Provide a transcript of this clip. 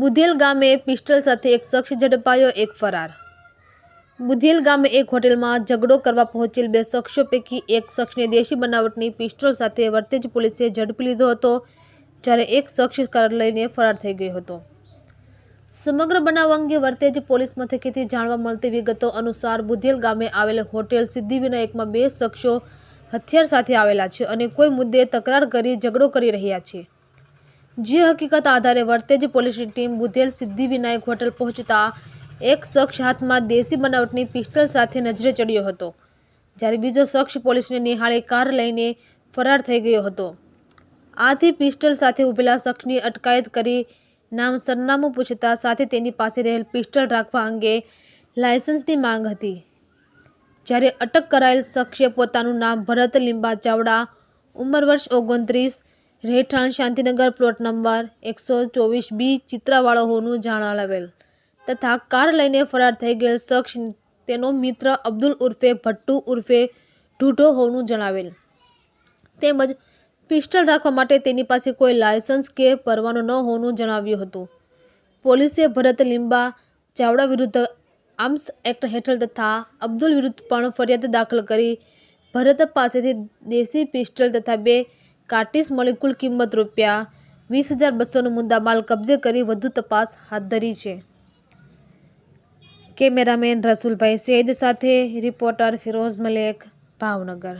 બુધેલ ગામે પિસ્ટલ સાથે એક શખ્સ ઝડપાયો એક ફરાર. બુધેલ ગામે એક હોટેલમાં ઝઘડો કરવા પહોંચેલ બે શખ્સો પૈકી એક શખ્સને દેશી બનાવટની પિસ્તોલ સાથે વર્તેજ પોલીસે ઝડપી લીધો હતો, જ્યારે એક શખ્સ કાર લઈને ફરાર થઈ ગયો હતો. સમગ્ર બનાવ અંગે વર્તેજ પોલીસ મથકેથી જાણવા મળતી વિગતો અનુસાર બુધેલ ગામે આવેલ હોટેલ સિદ્ધિવિનાયકમાં બે શખ્સો હથિયાર સાથે આવેલા છે અને કોઈ મુદ્દે તકરાર કરી ઝઘડો કરી રહ્યા છે. જે હકીકત આધારે વર્તેજ પોલીસની ટીમ બુધેલ સિદ્ધિવિનાયક હોટલ પહોંચતા એક શખ્સ હાથમાં દેશી બનાવટની પિસ્ટલ સાથે નજરે ચડ્યો હતો, જ્યારે બીજો શખ્સ પોલીસને નિહાળે કાર લઈને ફરાર થઈ ગયો હતો. આથી પિસ્ટલ સાથે ઊભેલા શખ્સની અટકાયત કરી નામ સરનામું પૂછતા સાથે તેની પાસે રહેલ પિસ્ટલ રાખવા અંગે લાયસન્સની માંગ હતી. જ્યારે અટક કરાયેલ શખ્સે પોતાનું નામ ભરત લીંબા ચાવડા, ઉંમર વર્ષ ઓગણત્રીસ રહેઠાણ શાંતિનગર પ્લોટ નંબર એકસો ચોવીસ બી ચિત્રાવાળો હોવાનું જાણાવેલ તથા કાર લઈને ફરાર થઈ ગયેલ શખ્સ તેનો મિત્ર અબ્દુલ ઉર્ફે ભટ્ટુ ઉર્ફે ઢૂઢો હોવાનું જણાવેલ. તેમજ પિસ્ટલ રાખવા માટે તેની પાસે કોઈ લાયસન્સ કે પરવાનો ન હોવાનું જણાવ્યું હતું. પોલીસે ભરત લીંબા, ચાવડા વિરુદ્ધ આર્મ્સ એક્ટ હેઠળ તથા અબ્દુલ વિરુદ્ધ પણ ફરિયાદ દાખલ કરી ભરત પાસેથી દેશી પિસ્ટલ તથા બે કાર્ટીસ મળી કિંમત રૂપિયા વીસ હજાર બસોનો મુદ્દામાલ કબજે કરી વધુ તપાસ હાથ ધરી છે. કેમેરામેન રસુલભાઈ સૈદ સાથે રિપોર્ટર ફિરોઝ મલેક, ભાવનગર.